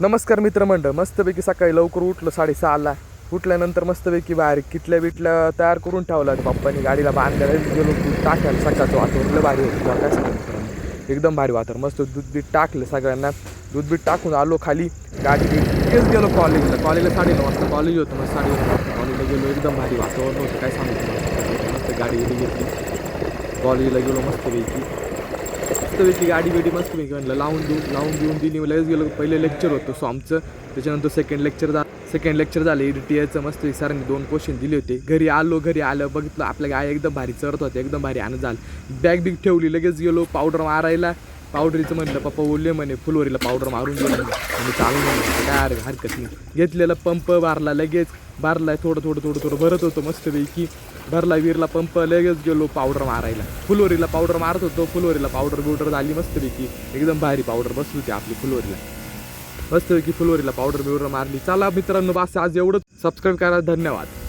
नमस्कार मित्रमंडळ मस्तपैकी सकाळी लवकर उठलं साडेसहाला. उठल्यानंतर मस्तपैकी बाहेर किटल्या बिटल्या तयार करून ठेवला पप्पानी गाडीला बांधायला गेलो दूध टाकायला सकाळचं वातावरण लय भारी होतं. काय सांगू मित्रांनो. एकदम भारी वातावरण. मस्त दूध बीट टाकलं सगळ्यांना. दूध बीट टाकून आलो खाली. गाडी तेच गेलो कॉलेजला. कॉलेजला साडेनऊ वाजता कॉलेज होतं. मग साडे वाजता कॉलेजला गेलो. एकदम भारी वातावरण होतं. काय सांगतो मस्त गाडी घेतली कॉलेजला गेलो मस्तपैकी. मस्तपैकी गाडी बिडी मस्तपैकी म्हणलं लावून देऊ लावून देऊन दिली. लगेच गेलो पहिले लेक्चर होतं सो आमचं. त्याच्यानंतर सेकंड लेक्चर झा सेकंड लेक्चर झालं. ई टी एचं मस्त सरांनी दोन क्वेश्चन दिले होते. घरी आलो घरी आलं बघितलं. आपल्या गाय एकदम भारी चरत होते एकदम भारी आनंद झालं. बॅग बिग ठेवली. लगेच गेलो पावडर मारायला. पावडरीचं म्हणलं पप्पा ओले म्हणे फुलवरीला पावडर मारून गेलो आणि चालू म्हणलं काय अरे हरकत नाही. घेतलेला पंप बारला लगेच बारलाय थोडं थोडं थोडं थोडं भरत होतं मस्तपैकी. भरला विरला पंप लगेच गेलो पावडर मारायला. फुलवरीला पावडर मारत होतो फुलवरीला पावडर बिवडर झाली मस्तपैकी. एकदम भारी पावडर बसली होती आपली फुलवरीला. मस्तपैकी फुलवरीला पावडर बिवडर मारली. चला मित्रांनो बस आज एवढंच. सबस्क्राईब करा धन्यवाद.